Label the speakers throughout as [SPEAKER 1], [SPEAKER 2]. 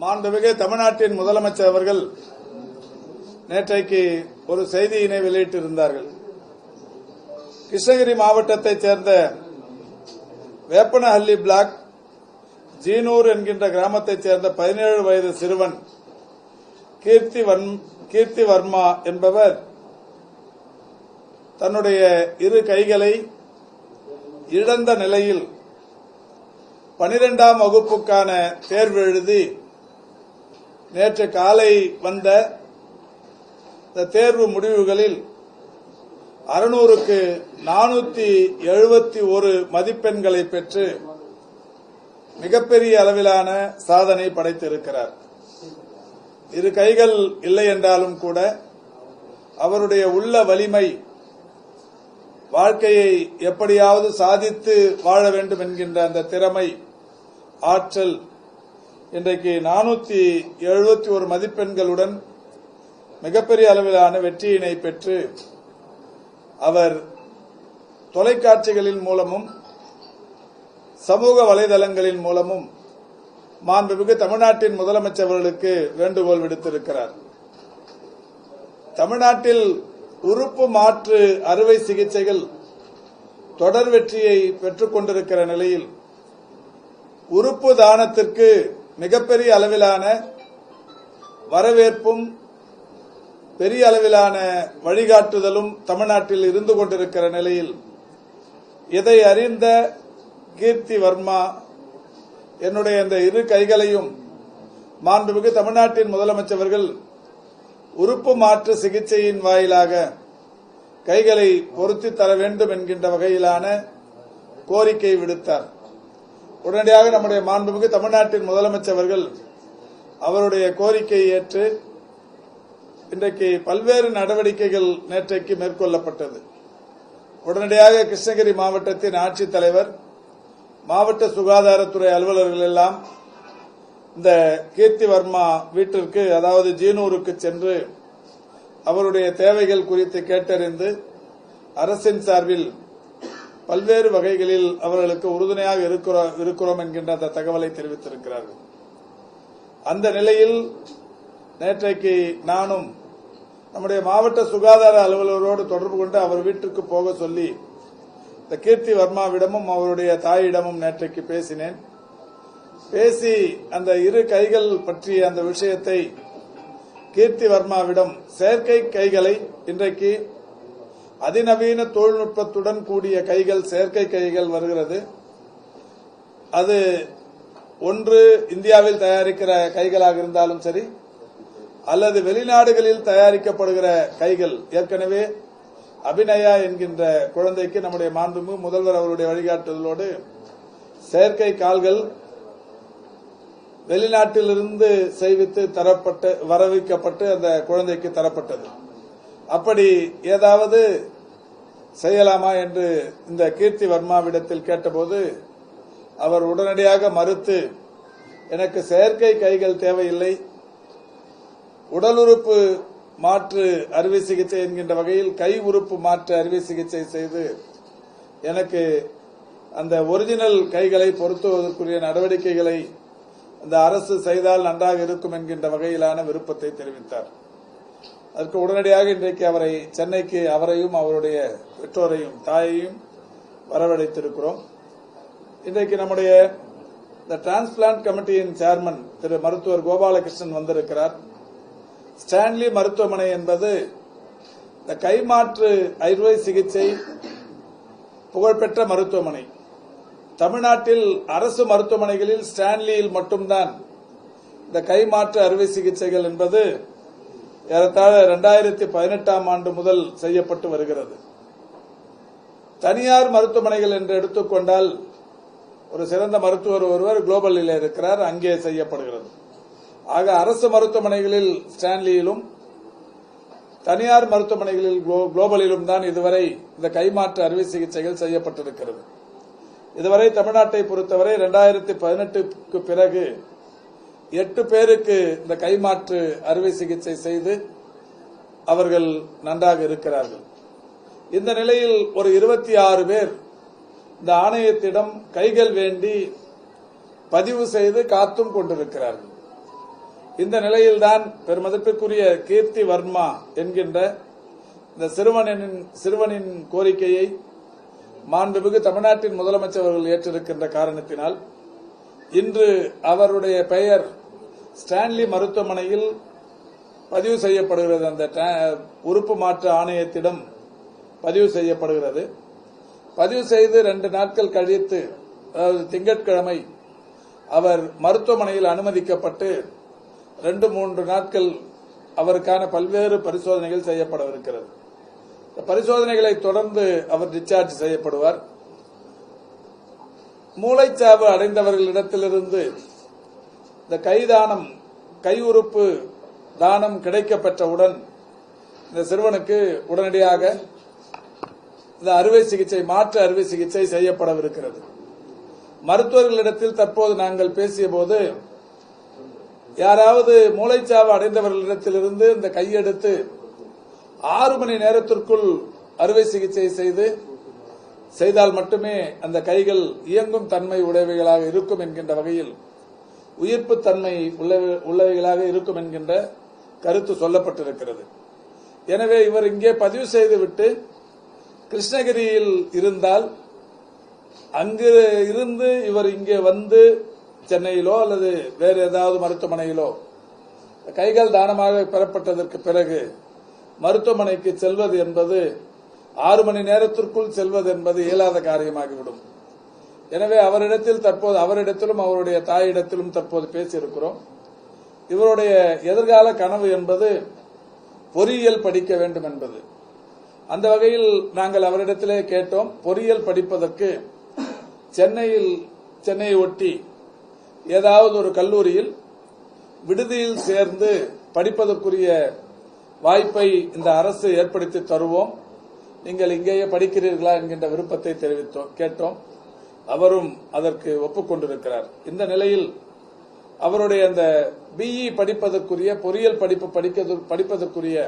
[SPEAKER 1] மாண்புமிகு தமிழ்நாட்டின் முதலமைச்சர் அவர்கள் நேற்றைக்கு ஒரு செய்தியினை வெளியிட்டிருந்தார்கள். கிருஷ்ணகிரி மாவட்டத்தைச் சேர்ந்த வேப்பனஹள்ளி பிளாக் ஜீனூர் என்கின்ற கிராமத்தைச் சேர்ந்த பதினேழு வயது சிறுவன் கீர்த்தி கீர்த்தி வர்மா என்பவர் தன்னுடைய இரு கைகளை இழந்த நிலையில் பனிரெண்டாம் வகுப்புக்கான தேர்வு எழுதி நேற்று காலை வந்த இந்த தேர்வு முடிவுகளில் அறுநூறுக்கு நானூத்தி எழுபத்தி ஒரு மதிப்பெண்களை பெற்று மிகப்பெரிய அளவிலான சாதனை படைத்திருக்கிறார். இரு கைகள் இல்லை என்றாலும் கூட அவருடைய உள்ள வலிமை வாழ்க்கையை எப்படியாவது சாதித்து வாழ வேண்டும் என்கின்ற அந்த திறமை ஆற்றல் இன்றைக்கு நானூத்தி எழுபத்தி ஒரு மதிப்பெண்களுடன் மிகப்பெரிய அளவிலான வெற்றியினை பெற்று அவர் தொலைக்காட்சிகளின் மூலமும் சமூக வலைதளங்களின் மூலமும் மாண்புமிகு தமிழ்நாட்டின் முதலமைச்சர்களுக்கு வேண்டுகோள் விடுத்திருக்கிறார். தமிழ்நாட்டில் உறுப்பு மாற்று அறுவை சிகிச்சைகள் தொடர் வெற்றியை பெற்றுக் கொண்டிருக்கிற நிலையில் உறுப்பு தானத்திற்கு மிகப்பெரிய அளவிலான வரவேற்பும் பெரிய அளவிலான வழிகாட்டுதலும் தமிழ்நாட்டில் இருந்து கொண்டிருக்கிற நிலையில் இதை அறிந்த கீர்த்தி வர்மா என்னுடைய இந்த இரு கைகளையும் மாண்புமிகு தமிழ்நாட்டின் முதலமைச்சர்கள் உறுப்பு மாற்று சிகிச்சையின் வாயிலாக கைகளை பொருத்தி தர வேண்டும் என்கின்ற வகையிலான கோரிக்கை விடுத்தார். உடனடியாக நம்முடைய மாண்புமிகு தமிழ்நாட்டின் முதலமைச்சர்கள் அவருடைய கோரிக்கையை ஏற்று இன்றைக்கு பல்வேறு நடவடிக்கைகள் நேற்றைக்கு மேற்கொள்ளப்பட்டது. உடனடியாக கிருஷ்ணகிரி மாவட்டத்தின் ஆட்சித்தலைவர் மாவட்ட சுகாதாரத்துறை அலுவலர்கள் எல்லாம் இந்த கீர்த்தி வர்மா வீட்டிற்கு அதாவது ஜீனூருக்கு சென்று அவருடைய தேவைகள் குறித்து கேட்டறிந்து அரசின் சார்பில் பல்வேறு வகைகளில் அவர்களுக்கு உறுதுணையாக இருக்கிறோம் இருக்கிறோம் என்கின்ற அந்த தகவலை தெரிவித்திருக்கிறார்கள். அந்த நிலையில் நேற்றைக்கு நானும் நம்முடைய மாவட்ட சுகாதார அலுவலரோடு தொடர்பு கொண்டு அவர் வீட்டிற்கு போக சொல்லி இந்த கீர்த்தி வர்மாவிடமும் அவருடைய தாயிடமும் நேற்றைக்கு பேசினேன். பேசி அந்த இரு கைகள் பற்றிய அந்த விஷயத்தை கீர்த்தி வர்மாவிடம் செயற்கை கைகளை இன்றைக்கு அதிநவீன தொழில்நுட்பத்துடன் கூடிய கைகள் செயற்கை கைகள் வருகிறது. அது ஒன்று இந்தியாவில் தயாரிக்கிற கைகளாக இருந்தாலும் சரி அல்லது வெளிநாடுகளில் தயாரிக்கப்படுகிற கைகள். ஏற்கனவே அபிநயா என்கின்ற குழந்தைக்கு நம்முடைய மாண்புமிகு முதல்வர் அவருடைய வழிகாட்டுதலோடு செயற்கை கால்கள் வெளிநாட்டிலிருந்து செய்வித்து தரப்பட்டு வரவிக்கப்பட்டு அந்த குழந்தைக்கு தரப்பட்டது. அப்படி ஏதாவது செய்யலாமா என்று இந்த கீர்த்தி வர்மாவிடத்தில் கேட்டபோது அவர் உடனடியாக மறுத்து எனக்கு செயற்கை கைகள் தேவையில்லை உடல் உறுப்பு மாற்று அறுவை சிகிச்சை என்கின்ற வகையில் கை உறுப்பு மாற்று அறுவை சிகிச்சை செய்து எனக்கு அந்த ஒரிஜினல் கைகளை பொருத்துவதற்குரிய நடவடிக்கைகளை அந்த அரசு செய்தால் நன்றாக இருக்கும் என்கின்ற வகையிலான விருப்பத்தை தெரிவித்தார். அதற்கு உடனடியாக இன்றைக்கு அவரை சென்னைக்கு அவரையும் அவருடைய பெற்றோரையும் தாயையும் வரவழைத்திருக்கிறோம். இன்றைக்கு நம்முடைய இந்த டிரான்ஸ்பிளான்ட் கமிட்டியின் சேர்மன் திரு மருத்துவர் கோபாலகிருஷ்ணன் வந்திருக்கிறார். ஸ்டான்லி மருத்துவமனை என்பது இந்த கைமாற்று அறுவை சிகிச்சை புகழ்பெற்ற மருத்துவமனை. தமிழ்நாட்டில் அரசு மருத்துவமனைகளில் ஸ்டான்லியில் மட்டும்தான் இந்த கைமாற்று அறுவை சிகிச்சைகள் என்பது ஏறத்தாழ இரண்டாயிரத்தி பதினெட்டாம் ஆண்டு முதல் செய்யப்பட்டு வருகிறது. தனியார் மருத்துவமனைகள் என்று எடுத்துக்கொண்டால் ஒரு சிறந்த மருத்துவர் ஒருவர் குளோபலில் இருக்கிறார் அங்கே செய்யப்படுகிறது. ஆக அரசு மருத்துவமனைகளில் ஸ்டான்லியிலும் தனியார் மருத்துவமனைகளில் குளோபலிலும் தான் இதுவரை இந்த கைமாற்று அறுவை சிகிச்சைகள் செய்யப்பட்டிருக்கிறது. இதுவரை தமிழ்நாட்டை பொறுத்தவரை இரண்டாயிரத்தி பதினெட்டுக்கு பிறகு எட்டு பேருக்கு இந்த கைமாற்று அறுவை சிகிச்சை செய்து அவர்கள் நன்றாக இருக்கிறார்கள். இந்த நிலையில் ஒரு இருபத்தி ஆறு பேர் இந்த ஆணையத்திடம் கைகள் வேண்டி பதிவு செய்து காத்தும் கொண்டிருக்கிறார்கள். இந்த நிலையில்தான் பெருமதிப்பிற்குரிய கீர்த்தி வர்மா என்கின்ற இந்த சிறுவனின் சிறுவனின் கோரிக்கையை மாண்புமிகு தமிழ்நாட்டின் முதலமைச்சர் அவர்கள் ஏற்றிருக்கின்ற காரணத்தினால் இன்று அவருடைய பெயர் ஸ்டான்லி மருத்துவமனையில் பதிவு செய்யப்படுகிறது. அந்த உறுப்பு மாற்று ஆணையத்திடம் பதிவு செய்யப்படுகிறது. பதிவு செய்து ரெண்டு நாட்கள் கழித்து அதாவது திங்கட்கிழமை அவர் மருத்துவமனையில் அனுமதிக்கப்பட்டு ரெண்டு மூன்று நாட்கள் அவருக்கான பல்வேறு பரிசோதனைகள் செய்யப்படவிருக்கிறது. பரிசோதனைகளை தொடர்ந்து அவர் டிஸ்சார்ஜ் செய்யப்படுவார். மூளைச்சாவு அடைந்தவர்களிடத்திலிருந்து இந்த கைதானம் கை உறுப்பு தானம் கிடைக்கப்பட்டவுடன் இந்த சிறுவனுக்கு உடனடியாக இந்த அறுவை சிகிச்சை மாற்று அறுவை சிகிச்சை செய்யப்படவிருக்கிறது. மருத்துவர்களிடத்தில் தற்போது நாங்கள் பேசிய போது யாராவது மூளைச்சாவு அடைந்தவர்களிடத்திலிருந்து இந்த கையெடுத்து ஆறு மணி நேரத்திற்குள் அறுவை சிகிச்சை செய்து செய்தால் மட்டுமே அந்த கைகள் இயங்கும் தன்மை உடையவைகளாக இருக்கும் என்கின்ற வகையில் உயிர்ப்பு தன்மை உள்ளவைகளாக இருக்கும் என்கின்ற கருத்து சொல்லப்பட்டிருக்கிறது. எனவே இவர் இங்கே பதிவு செய்துவிட்டு கிருஷ்ணகிரியில் இருந்தால் அங்கு இருந்து இவர் இங்கே வந்து சென்னையிலோ அல்லது வேறு ஏதாவது மருத்துவமனையிலோ கைகள் தானமாக பெறப்பட்டதற்கு பிறகு மருத்துவமனைக்கு செல்வது என்பது ஆறு மணி நேரத்திற்குள் செல்வது என்பது இயலாத காரியமாகிவிடும். எனவே அவரிடத்தில் தற்போது அவரிடத்திலும் அவருடைய தாயிடத்திலும் தற்போது பேசியிருக்கிறோம். இவருடைய எதிர்கால கனவு என்பது பொறியியல் படிக்க வேண்டும் என்பது. அந்த வகையில் நாங்கள் அவரிடத்திலே கேட்டோம் பொறியியல் படிப்பதற்கு சென்னையில் சென்னையை ஒட்டி ஏதாவது ஒரு கல்லூரியில் விடுதியில் சேர்ந்து படிப்பதற்குரிய வாய்ப்பை இந்த அரசு ஏற்படுத்தி தருவோம். நீங்கள் இங்கேயே படிக்கிறீர்களா என்கின்ற விருப்பத்தை தெரிவித்தோம் கேட்டோம். அவரும் அதற்கு ஒப்புக்கொண்டிருக்கிறார். இந்த நிலையில் அவருடைய அந்த பிஇ படிப்பதற்குரிய பொறியியல் படிப்பு படிக்க படிப்பதற்குரிய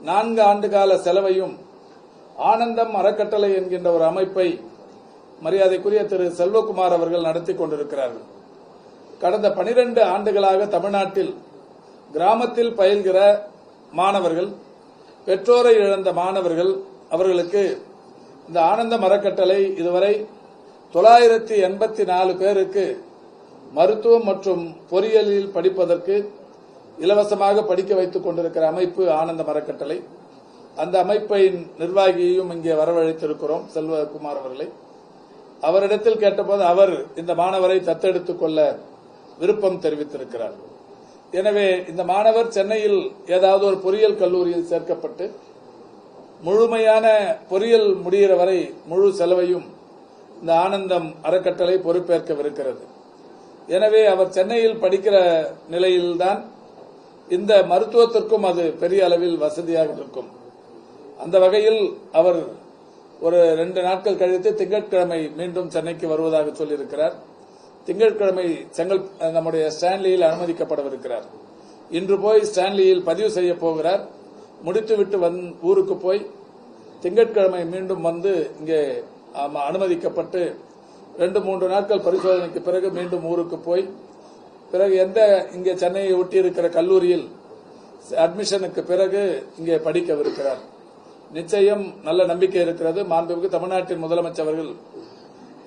[SPEAKER 1] நான்கு ஆண்டு கால செலவையும் ஆனந்தம் அறக்கட்டளை என்கின்ற ஒரு அமைப்பை மரியாதைக்குரிய திரு செல்வகுமார் அவர்கள் நடத்தி கொண்டிருக்கிறார்கள். கடந்த 12 ஆண்டுகளாக தமிழ்நாட்டில் கிராமத்தில் பயில்கிற மாணவர்கள் பெற்றோரை இழந்த மாணவர்கள் அவர்களுக்கு இந்த ஆனந்த மரக்கட்டளை இதுவரை தொள்ளாயிரத்தி எண்பத்தி நாலு பேருக்கு மருத்துவம் மற்றும் பொறியியலில் படிப்பதற்கு இலவசமாக படிக்க வைத்துக் கொண்டிருக்கிற அமைப்பு ஆனந்த மரக்கட்டளை. அந்த அமைப்பின் நிர்வாகியையும் இங்கே வரவழைத்திருக்கிறோம் செல்வகுமார் அவர்களை. அவரிடத்தில் கேட்டபோது அவர் இந்த மாணவரை தத்தெடுத்துக் கொள்ள விருப்பம் தெரிவித்திருக்கிறார். எனவே இந்த மாணவர் சென்னையில் ஏதாவது ஒரு பொறியியல் கல்லூரியில் சேர்க்கப்பட்டு முழுமையான பொறியியல் முடிகிற வரை முழு செலவையும் இந்த ஆனந்தம் அறக்கட்டளை பொறுப்பேற்கவிருக்கிறது. எனவே அவர் சென்னையில் படிக்கிற நிலையில்தான் இந்த மருத்துவத்திற்கும் அது பெரிய அளவில் வசதியாக இருக்கும். அந்த வகையில் அவர் ஒரு ரெண்டு நாட்கள் கழித்து திங்கட்கிழமை மீண்டும் சென்னைக்கு வருவதாக சொல்லியிருக்கிறார். திங்கட்கிழமை செங்கல் நம்முடைய ஸ்டான்லியில் அனுமதிக்கப்படவிருக்கிறார். இன்று போய் ஸ்டான்லியில் பதிவு செய்ய போகிறார். முடித்துவிட்டு வந் ஊருக்கு போய் திங்கட்கிழமை மீண்டும் வந்து இங்கே அனுமதிக்கப்பட்டு ரெண்டு மூன்று நாட்கள் பரிசோதனைக்கு பிறகு மீண்டும் ஊருக்கு போய் பிறகு எந்த இங்கே சென்னையை ஒட்டி இருக்கிற கல்லூரியில் அட்மிஷனுக்கு பிறகு இங்கே படிக்கவிருக்கிறார். நிச்சயம் நல்ல நம்பிக்கை இருக்கிறது. மாண்புமிகு தமிழ்நாட்டின் முதலமைச்சர் அவர்கள்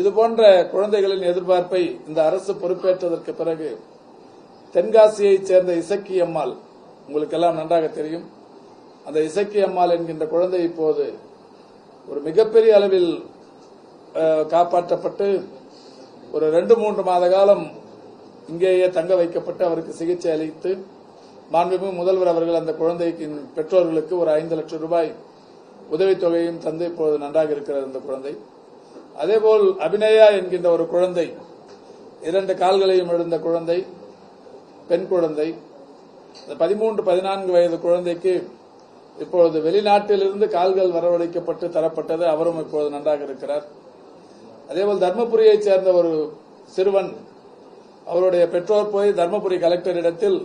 [SPEAKER 1] இது போன்ற குழந்தைகளின் எதிர்பார்ப்பை இந்த அரசு பொறுப்பேற்றதற்கு பிறகு தென்காசியைச் சேர்ந்த இசக்கி அம்மாள் உங்களுக்கெல்லாம் நன்றாக தெரியும். அந்த இசக்கி அம்மாள் என்கின்ற குழந்தை இப்போது ஒரு மிகப்பெரிய அளவில் காப்பாற்றப்பட்டு ஒரு ரெண்டு மூன்று மாத காலம் இங்கேயே தங்க வைக்கப்பட்டு அவருக்கு சிகிச்சை அளித்து மாண்புமிகு முதல்வர் அவர்கள் அந்த குழந்தைக்கு பெற்றோர்களுக்கு ஒரு ஐந்து லட்சம் ரூபாய் உதவித்தொகையும் தந்து இப்போது நன்றாக இருக்கிறது அந்த குழந்தை. அதேபோல் அபிநயா என்கின்ற ஒரு குழந்தை இரண்டு கால்களையும் எழுந்த குழந்தை பெண் குழந்தை இந்த பதிமூன்று பதினான்கு வயது குழந்தைக்கு இப்பொழுது வெளிநாட்டிலிருந்து கால்கள் வரவழைக்கப்பட்டு தரப்பட்டது. அவரும் இப்போது நன்றாக இருக்கிறார். அதேபோல் தர்மபுரியைச் சேர்ந்த ஒரு சிறுவன் அவருடைய பெற்றோர் போய் தர்மபுரி கலெக்டரிடத்தில்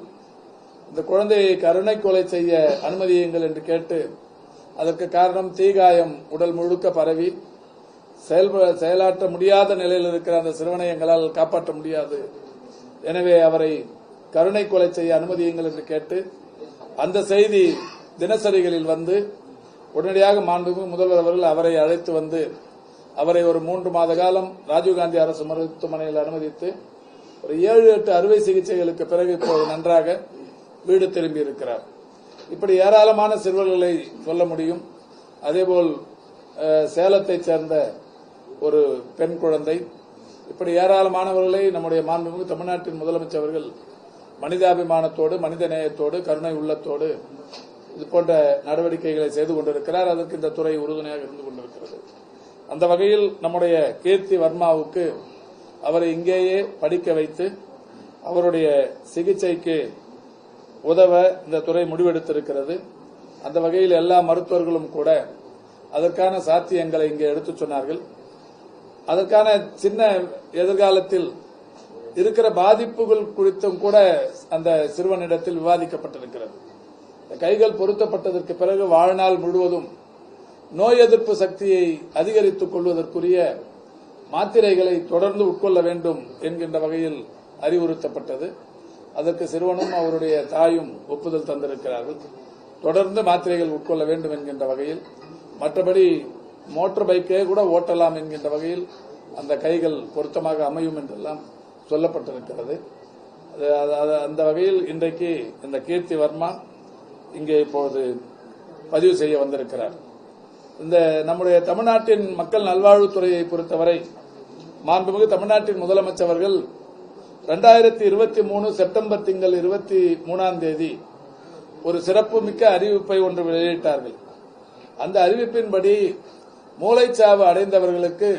[SPEAKER 1] இந்த குழந்தையை கருணை கொலை செய்ய அனுமதியுங்கள் என்று கேட்டு அதற்கு காரணம் தீகாயம் உடல் முழுக்க பரவி செயல்ப செயலாற்ற முடியாத நிலையில் இருக்கிற அந்த சிறுவனை எங்களால் காப்பாற்ற முடியாது. எனவே அவரை கருணை கொலை செய்ய அனுமதியுங்கள் என்று கேட்டு அந்த செய்தி தினசரிகளில் வந்து உடனடியாக மாண்புமிகு முதல்வர் அவர்கள் அவரை அழைத்து வந்து அவரை ஒரு மூன்று மாத காலம் ராஜீவ்காந்தி அரசு மருத்துவமனையில் அனுமதித்து ஒரு ஏழு எட்டு அறுவை சிகிச்சைகளுக்கு பிறகு இப்போது நன்றாக வீடு திரும்பி இருக்கிறார். இப்படி ஏராளமான சிறுவர்களை சொல்ல முடியும். அதேபோல் சேலத்தைச் சேர்ந்த ஒரு பெண் குழந்தை. இப்படி ஏராளமானவர்களை நம்முடைய மாண்புமிகு தமிழ்நாட்டின் முதலமைச்சர் அவர்கள் மனிதாபிமானத்தோடு மனித நேயத்தோடு கருணை உள்ளத்தோடு இது போன்ற நடவடிக்கைகளை செய்து கொண்டிருக்கிறார். அதற்கு இந்த துறை உறுதுணையாக இருந்து கொண்டிருக்கிறது. அந்த வகையில் நம்முடைய கீர்த்தி வர்மாவுக்கு அவரை இங்கேயே படிக்க வைத்து அவருடைய சிகிச்சைக்கு உதவ இந்த துறை முடிவெடுத்திருக்கிறது. அந்த வகையில் எல்லா மருத்துவர்களும் கூட அதற்கான சாத்தியங்களை இங்கே எடுத்துச் சொன்னார்கள். அதற்கான சின்ன எதிர்காலத்தில் இருக்கிற பாதிப்புகள் குறித்தும் கூட அந்த சிறுவனிடத்தில் விவாதிக்கப்பட்டிருக்கிறது. இந்த கைகள் பொருத்தப்பட்டதற்கு பிறகு வாழ்நாள் முழுவதும் நோய் எதிர்ப்பு சக்தியை அதிகரித்துக் கொள்வதற்குரிய மாத்திரைகளை தொடர்ந்து உட்கொள்ள வேண்டும் என்கின்ற வகையில் அறிவுறுத்தப்பட்டது. அதற்கு சிறுவனும் அவருடைய தாயும் ஒப்புதல் தந்திருக்கிறார்கள். தொடர்ந்து மாத்திரைகள் உட்கொள்ள வேண்டும் என்கின்ற வகையில் மற்றபடி மோட்டார் பைக்கே கூட ஓட்டலாம் என்கின்ற வகையில் அந்த கைகள் பொருத்தமாக அமையும் என்றெல்லாம் சொல்லப்பட்டிருக்கிறது. அது- அந்த வகையில் இன்றைக்கு இந்த கீர்த்தி வர்மா இங்கே இப்பொழுது பதிவு செய்ய வந்திருக்கிறார். இந்த நம்முடைய தமிழ்நாட்டின் மக்கள் நல்வாழ்வுத்துறையை பொறுத்தவரை மாண்புமிகு தமிழ்நாட்டின் முதலமைச்சர் அவர்கள் ரெண்டாயிரத்தி இருபத்தி மூணு செப்டம்பர் திங்கள் இருபத்தி மூணாம் தேதி ஒரு சிறப்புமிக்க அறிவிப்பை ஒன்று வெளியிட்டார்கள். அந்த அறிவிப்பின்படி மூளைச்சாவு அடைந்தவர்களுக்கு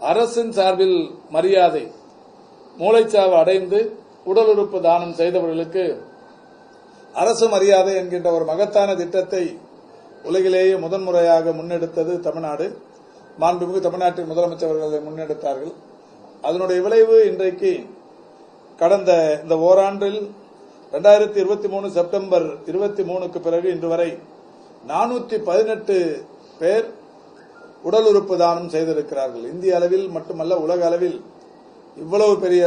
[SPEAKER 1] அரசின் சார்பில் மரியாதை மூளைச்சாவு அடைந்து உடல் உறுப்பு தானம் செய்தவர்களுக்கு அரசு மரியாதை என்கின்ற ஒரு மகத்தான திட்டத்தை உலகிலேயே முதன்முறையாக முன்னெடுத்தது தமிழ்நாடு. மாண்புமிகு தமிழ்நாட்டின் முதலமைச்சர்கள் முன்னெடுத்தார்கள். அதனுடைய விளைவு இன்றைக்கு கடந்த இந்த ஓராண்டில் ரெண்டாயிரத்தி இருபத்தி மூணு செப்டம்பர் இருபத்தி மூணுக்கு பிறகு இன்று வரை நானூத்தி பதினெட்டு பேர் உடல் உறுப்பு தானம் செய்திருக்கிறார்கள். இந்திய அளவில் மட்டுமல்ல உலக அளவில் இவ்வளவு பெரிய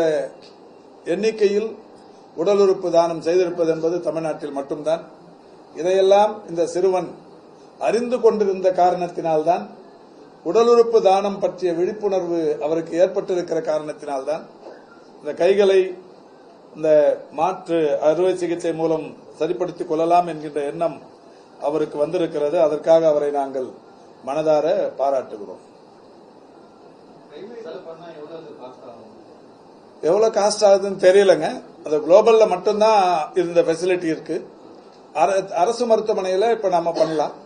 [SPEAKER 1] எண்ணிக்கையில் உடல் உறுப்பு தானம் செய்திருப்பது என்பது தமிழ்நாட்டில் மட்டும்தான். இதையெல்லாம் இந்த சிறுவன் அறிந்து கொண்டிருந்த காரணத்தினால்தான் உடல் உறுப்பு தானம் பற்றிய விழிப்புணர்வு அவருக்கு ஏற்பட்டிருக்கிற காரணத்தினால்தான் இந்த கைகளை இந்த மாற்று அறுவை சிகிச்சை மூலம் சரிப்படுத்திக் கொள்ளலாம் என்கின்ற எண்ணம் அவருக்கு வந்திருக்கிறது. அதற்காக அவரை நாங்கள் மனதார பாராட்டுகிறோம். எவ்வளவு காஸ்ட் ஆகுதுன்னு தெரியலங்க. அது குளோபல்ல மட்டும்தான் இருந்த ஃபெசிலிட்டி இருக்கு. அர- அரசு மருத்துவமனையில இப்ப நாம பண்ணலாம்.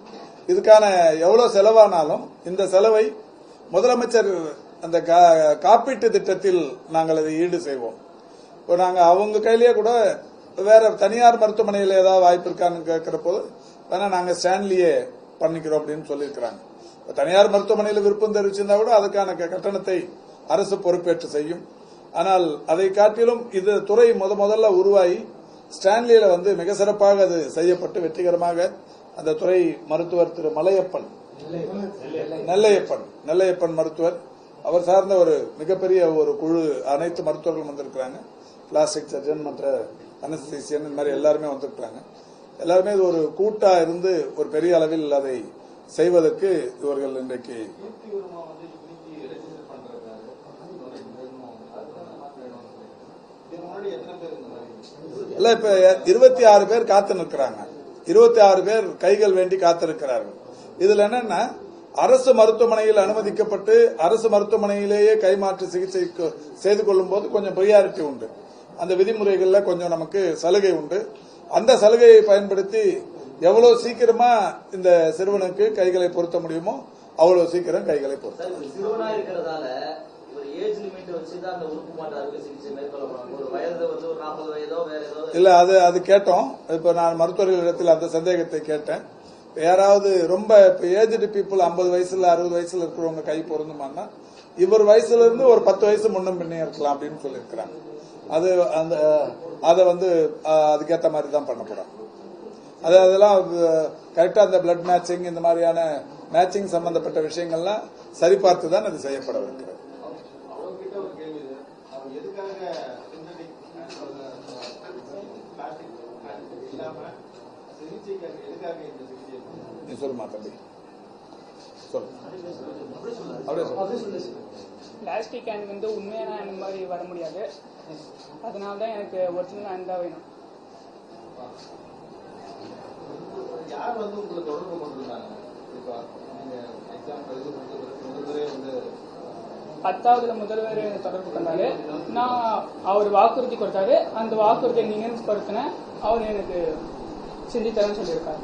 [SPEAKER 1] இதுக்கான எவ்வளவு செலவானாலும் இந்த செலவை முதலமைச்சர் அந்த கா- காப்பீட்டு திட்டத்தில் நாங்கள் அதை ஈடு செய்வோம். இப்போ நாங்கள் அவங்க கையிலேயே கூட வேற தனியார் மருத்துவமனையில் ஏதாவது வாய்ப்பு இருக்கான்னு கேட்குற போது வேணா நாங்கள் ஸ்டான்லியே பண்ணிக்கிறோம் அப்படின்னு சொல்லியிருக்கிறாங்க. இப்போ தனியார் மருத்துவமனையில் விருப்பம் தெரிவிச்சிருந்தா கூட அதுக்கான கட்டணத்தை அரசு பொறுப்பேற்று செய்யும். ஆனால் அதை காட்டிலும் இது துறை முத முதல்ல உருவாகி ஸ்டான்லியில் வந்து மிக சிறப்பாக அது செய்யப்பட்டு வெற்றிகரமாக அந்த துறை மருத்துவர் திரு மலையப்பன். நெல்லையப்பன். நெல்லையப்பன் மருத்துவர். அவர் சார்ந்த ஒரு மிகப்பெரிய ஒரு குழு அனைத்து மருத்துவர்களும் வந்திருக்கிறாங்க. பிளாஸ்டிக் சர்ஜன் மற்ற அனஸ்தீசியன் இந்த மாதிரி எல்லாருமே வந்திருக்கிறாங்க. எல்லாருமே இது ஒரு கூட்டா இருந்து ஒரு பெரிய அளவில் அதை செய்வதற்கு இவர்கள் இன்றைக்கு இல்ல இப்ப இருபத்தி ஆறு பேர் காத்து நிற்கிறாங்க. இருபத்தி ஆறு பேர் கைகள் வேண்டி காத்திருக்கிறார்கள். இதுல என்னன்னா அரசு மருத்துவமனையில் அனுமதிக்கப்பட்டு அரசு மருத்துவமனையிலேயே கைமாற்று சிகிச்சை செய்து கொள்ளும் போது கொஞ்சம் ப்ரியாரிட்டி உண்டு. அந்த விதிமுறைகள்ல கொஞ்சம் நமக்கு சலுகை உண்டு. அந்த சலுகையை பயன்படுத்தி எவ்வளவு சீக்கிரமா இந்த சிறுவனுக்கு கைகளை பொருத்த முடியுமோ அவ்வளவு சீக்கிரம் கைகளை பொருத்த
[SPEAKER 2] சார் ஏஜ் லிமிட் அந்த உறுப்பு மாற்று அறுவை சிகிச்சை மேற்கொள்ளப்படும் ஒரு வயது வந்து ஒரு நாற்பது வயதோ வேற ஏதோ
[SPEAKER 1] இல்ல அது அது கேட்டோம். இப்ப நான் மருத்துவர்களிடத்தில் அந்த சந்தேகத்தை கேட்டேன். யாராவது ரொம்ப இப்ப ஏஜ்டு பீப்புள் ஐம்பது வயசுல அறுபது வயசுல இருக்கிறவங்க கை பொருந்துமான்னா இவர் வயசுல இருந்து ஒரு பத்து வயசு முன்னும் பின்னே இருக்கலாம் அப்படின்னு சொல்லியிருக்கிறாங்க. அது அந்த அதை வந்து அதுக்கேற்ற மாதிரி தான் பண்ணப்படும். அது அதெல்லாம் கரெக்டாக அந்த பிளட் மேட்சிங் இந்த மாதிரியான மேட்சிங் சம்பந்தப்பட்ட விஷயங்கள்லாம் சரிபார்த்து தான் அது செய்யப்படவிருக்கிறது
[SPEAKER 3] அவர்கிட்ட ஒரு கேள்வி இது. அவர் எதுக்காக synthetic
[SPEAKER 1] நீ சொல்லுமா தம்பி. சொல்லு. அப்படியே சொல்லு.
[SPEAKER 3] பிளாஸ்டிக் ஹேண்ட் வந்து உண்மையான ஹேண்ட் மாதிரி வர முடியாது. அதனால தான் எனக்கு ஒரிஜினல் ஹேண்ட் தான் வேணும்.
[SPEAKER 4] யார் வந்து உங்களை தொடர்பு கொண்டிருந்தாங்க? இப்போ நீங்க எக்ஸாம் எழுதி முடிச்ச முதல்வரே வந்து
[SPEAKER 3] தொடர்பு கொண்டாரு. நான் அவர் வாக்குறுதி கொடுத்தாரு. அந்த வாக்குறுதியை நினைவுபடுத்தினேன் அவர் எனக்கு செஞ்சு தரேன்னு சொல்லியிருக்காரு.